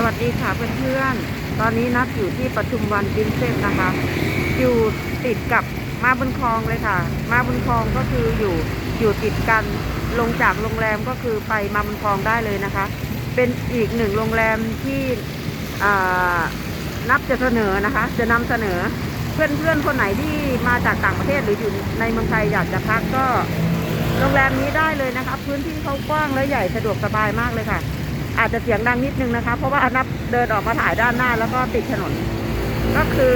สวัสดีค่ะเพื่อนๆ ตอนนี้นัดอยู่ที่ปทุมวันปรินเซสนะคะ อยู่ติดกับมาบุญคลองเลยค่ะ มาบุญคลองก็คืออยู่อยู่ติดกันลงจากโรงแรมก็คือไปมาบุญคลองได้เลยนะคะ เป็นอีกหนึ่งโรงแรมที่นับจะเสนอนะคะ จะนำเสนอเพื่อนๆคนไหนที่มาจากต่างประเทศหรืออยู่ในเมืองไทยอยากจะพักก็โรงแรมนี้ได้เลยนะคะ พื้นที่เขากว้างและใหญ่สะดวกสบายมากเลยค่ะ อาจจะเสียงดังนิดนึงนะคะ เพราะว่านับเดินออกมาถ่ายด้านหน้าแล้วก็ติดถนน ก็คือ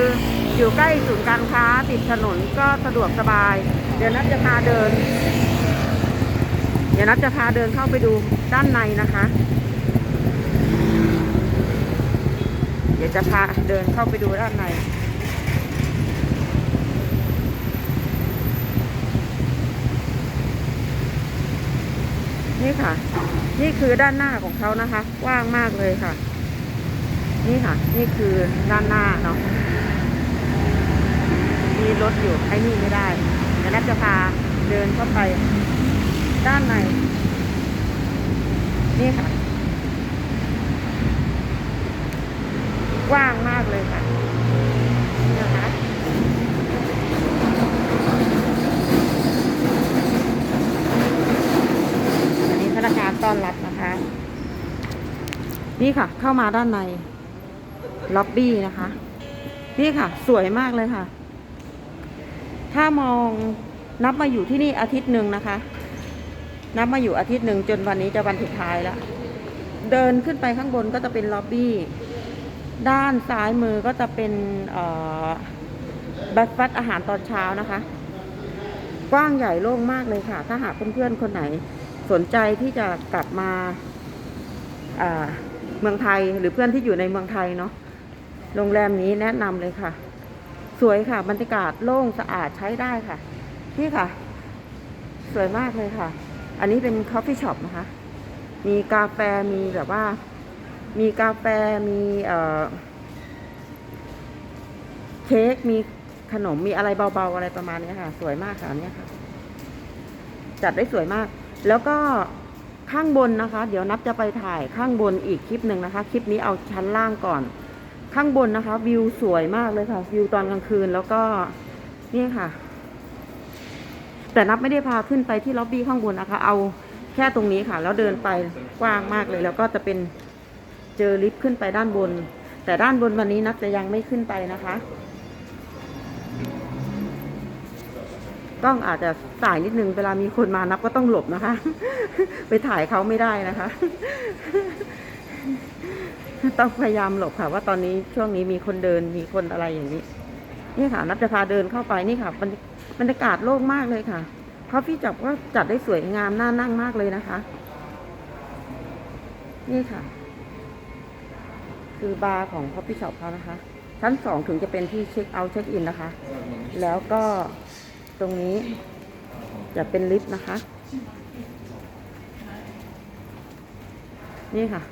อยู่ใกล้ศูนย์การค้าติดถนนก็สะดวกสบาย เดี๋ยวนับจะพาเดิน เดี๋ยวนับจะพาเดินเข้าไปดูด้านในนะคะ เดี๋ยวจะพาเดินเข้าไปดูด้านใน นี่ค่ะ นี่คือด้านหน้าของเขานะคะกว้างมากเลยค่ะ นี่ค่ะ นี่คือด้านหน้าเนาะมีรถอยู่ไอ้นี่ไม่ได้เดี๋ยวนัทจะพาเดินเข้าไป ด้านใน นี่ค่ะ กว้างมากเลยค่ะนี่นะคะ อันนี้พนักงานต้อนรับนะคะ นี่ค่ะ เข้ามาด้านในล็อบบี้นะคะ นี่ค่ะ สวยมากเลยค่ะ ถ้ามองนับมาอยู่ที่นี่อาทิตย์หนึ่งนะคะ นับมาอยู่อาทิตย์หนึ่งจนวันนี้จะวันสุดท้ายแล้วเดินขึ้นไปข้างบนก็จะเป็นล็อบบี้ ด้านซ้ายมือก็จะเป็นบัฟฟัดอาหารตอนเช้านะคะ กว้างใหญ่โล่งมากเลยค่ะ ถ้าหากเพื่อนๆคนไหนสนใจที่จะกลับมาอ่า เมืองไทยหรือเพื่อนที่อยู่ในเมืองไทยเนาะโรงแรมนี้แนะนำเลยค่ะ สวยค่ะ บรรยากาศโล่งสะอาดใช้ได้ค่ะ นี่ค่ะ สวยมากเลยค่ะ อันนี้เป็นคอฟฟี่ช็อปนะคะ มีกาแฟมีแบบว่า มีกาแฟมีเอ่อเค้กมีขนมมีอะไรเบาๆอะไรประมาณนี้ค่ะ สวยมากค่ะอันเนี้ยค่ะ จัดได้สวยมาก แล้วก็ ข้างบนนะคะ เดี๋ยวนับจะไปถ่ายข้างบนอีกคลิปหนึ่งนะคะ คลิปนี้เอาชั้นล่างก่อน ข้างบนนะคะ วิวสวยมากเลยค่ะ วิวตอนกลางคืนแล้วก็นี่ค่ะ แต่นับไม่ได้พาขึ้นไปที่ล็อบบี้ข้างบนนะคะ เอาแค่ตรงนี้ค่ะ แล้วเดินไปกว้างมากเลย แล้วก็จะเป็นเจอลิฟต์ขึ้นไปด้านบน แต่ด้านบนวันนี้นับจะยังไม่ขึ้นไปนะคะ กล้องอาจจะสายนิดนึงเวลามีคนมานับก็ต้องหลบนะคะ ไปถ่ายเขาไม่ได้นะคะ ต้องพยายามหลบค่ะ ว่าตอนนี้ช่วงนี้มีคนเดินมีคนอะไรอย่างนี้ นี่ค่ะ นับจะพาเดินเข้าไปนี่ค่ะบรรยบรรยากาศโล่งมากเลยค่ะคอฟฟี่จับก็จัดได้สวยงามน่านั่งมากเลยนะคะ นี่ค่ะ คือบาร์ของคอฟฟี่ช็อปเขานะคะ ชั้นสองถึงจะเป็นที่เช็คเอาท์เช็คอินนะคะ แล้วก็ ตรงนี้จะเป็นลิฟต์นะคะ นี่ค่ะ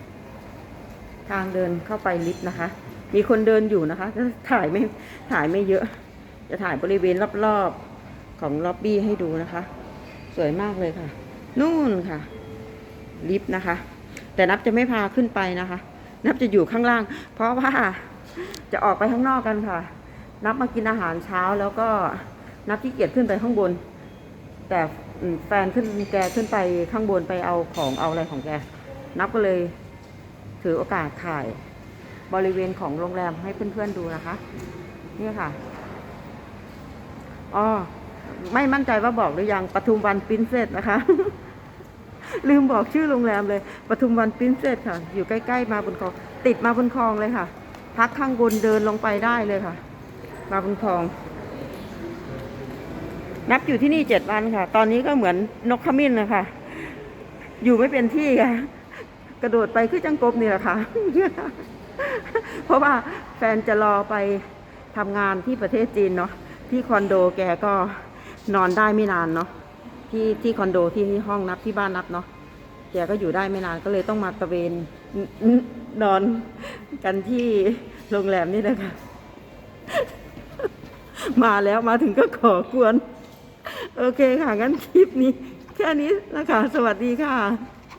ทางเดินเข้าไปลิฟต์นะคะ มีคนเดินอยู่นะคะจะถ่ายไม่ถ่ายไม่เยอะ จะถ่ายบริเวณรอบๆของล็อบบี้ให้ดูนะคะ สวยมากเลยค่ะ นู่นค่ะ ลิฟต์นะคะ แต่นับจะไม่พาขึ้นไปนะคะ นับจะอยู่ข้างล่าง เพราะว่าจะออกไปข้างนอกกันค่ะ นับมากินอาหารเช้าแล้วก็ นับที่เกียจขึ้นไปข้างบน แต่แฟนขึ้นแกขึ้นไปข้างบนไปเอาของเอาอะไรของแก นับก็เลยถือโอกาสถ่ายบริเวณของโรงแรมให้เพื่อนๆดูนะคะ นี่ค่ะอ๋อไม่มั่นใจว่าบอกหรือยังปทุมวันปรินเซสนะคะ ลืมบอกชื่อโรงแรมเลยปทุมวันปรินเซสค่ะ อยู่ใกล้ๆมาบนคลอง ติดมาบนคลองเลยค่ะ พักข้างบนเดินลงไปได้เลยค่ะ มาบนคลอง นับอยู่ที่นี่เจ็ดวันค่ะ ตอนนี้ก็เหมือนนกขมิ้นนะคะ อยู่ไม่เป็นที่ค่ะ กระโดดไปขึ้นจังกบนี่แหละค่ะ เพราะว่าแฟนจะรอไปทำงานที่ประเทศจีนเนาะ ที่คอนโดแกก็นอนได้ไม่นานเนาะ ที่ที่คอนโดที่ห้องนับที่บ้านนับเนาะ แกก็อยู่ได้ไม่นานก็เลยต้องมาตะเวนนอนกันที่โรงแรมนี่แหละค่ะมาแล้วมาถึงก็ขอกวน โอเคค่ะงั้นคลิปนี้ แค่นี้นะคะ สวัสดีค่ะ